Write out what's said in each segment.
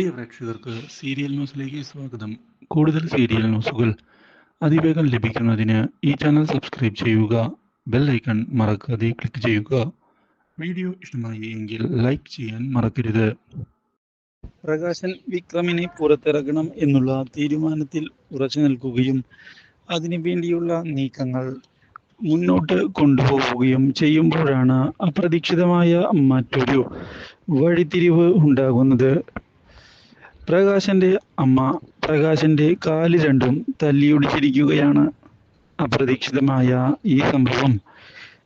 പ്രിയ പ്രേക്ഷകർക്ക് സീരിയൽ ന്യൂസിലേക്ക് സ്വാഗതം. കൂടുതൽ സീരിയൽ ന്യൂസുകൾ അതിവേഗം ലഭിക്കുന്നതിന് ഈ ചാനൽ സബ്സ്ക്രൈബ് ചെയ്യുക ബെൽ ഐക്കൺ മറക്കാതെ ക്ലിക്ക് ചെയ്യുക. വീഡിയോ ഇഷ്ടമായി എങ്കിൽ ലൈക്ക് ചെയ്യാൻ മറക്കരുത്. പ്രകാശൻ വിക്രമിനെ പുറത്തിറക്കണം എന്നുള്ള തീരുമാനത്തിൽ ഉറച്ചു നിൽക്കുകയും അതിനു വേണ്ടിയുള്ള നീക്കങ്ങൾ മുന്നോട്ട് കൊണ്ടുപോവുകയും ചെയ്യുമ്പോഴാണ് അപ്രതീക്ഷിതമായ മറ്റൊരു വഴിത്തിരിവ് ഉണ്ടാകുന്നത്. പ്രകാശന്റെ അമ്മ പ്രകാശന്റെ കാൽ രണ്ടും തല്ലിയൊടിച്ചിരിക്കുകയാണ്. അപ്രതീക്ഷിതമായ ഈ സംഭവം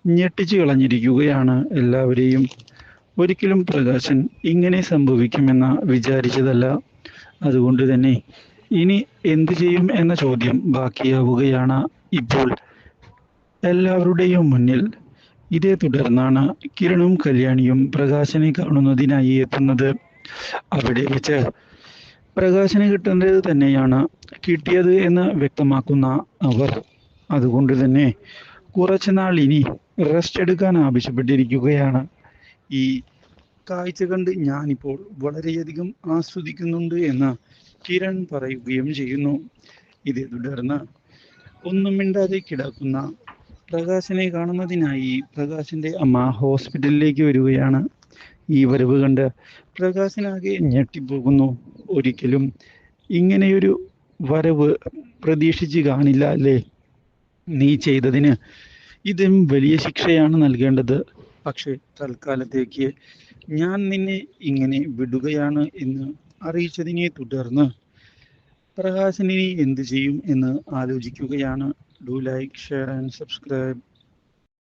ഞെട്ടിച്ചു കളഞ്ഞിരിക്കുകയാണ് എല്ലാവരെയും. ഒരിക്കലും പ്രകാശൻ ഇങ്ങനെ സംഭവിക്കുമെന്ന് വിചാരിച്ചതല്ല. അതുകൊണ്ട് തന്നെ ഇനി എന്തു ചെയ്യും എന്ന ചോദ്യം ബാക്കിയാവുകയാണ് ഇപ്പോൾ. എല്ലാവരുടെയും മുന്നിൽ ഇതേ തുടർന്നാണ് കിരണും കല്യാണിയും പ്രകാശനെ കാണുന്നതിനായി എത്തുന്നത്. അവിടെ വെച്ച് പ്രകാശന് കിട്ടേണ്ടത് തന്നെയാണ് കിട്ടിയത് എന്ന് വ്യക്തമാക്കുന്ന അവർ. അതുകൊണ്ട് തന്നെ കുറച്ച് നാൾ ഇനി റെസ്റ്റ് എടുക്കാൻ ആവശ്യപ്പെട്ടിരിക്കുകയാണ്. ഈ കാഴ്ച കണ്ട് ഞാനിപ്പോൾ വളരെയധികം ആസ്വദിക്കുന്നുണ്ട് എന്ന് കിരൺ പറയുകയും ചെയ്യുന്നു. ഇതേ തുടർന്ന് ഒന്നും മിണ്ടാതെ കിടക്കുന്ന പ്രകാശനെ കാണുന്നതിനായി പ്രകാശിന്റെ അമ്മ ഹോസ്പിറ്റലിലേക്ക് വരികയാണ്. ഈ വരവ് കണ്ട് പ്രകാശനാകെ ഞെട്ടിപ്പോകുന്നു ഒരിക്കലും. ഇങ്ങനെയൊരു വരവ് പ്രതീക്ഷിച്ച് കാണില്ല അല്ലേ? നീ ചെയ്തതിന്. ഇതും വലിയ ശിക്ഷയാണ് നൽകേണ്ടത്. പക്ഷേ തൽക്കാലത്തേക്ക് ഞാൻ നിന്നെ ഇങ്ങനെ വിടുകയാണ് എന്ന് അറിയിച്ചതിനെ തുടർന്ന് പ്രകാശിനി എന്ത് ചെയ്യും എന്ന് ആലോചിക്കുകയാണ്. Do like share and subscribe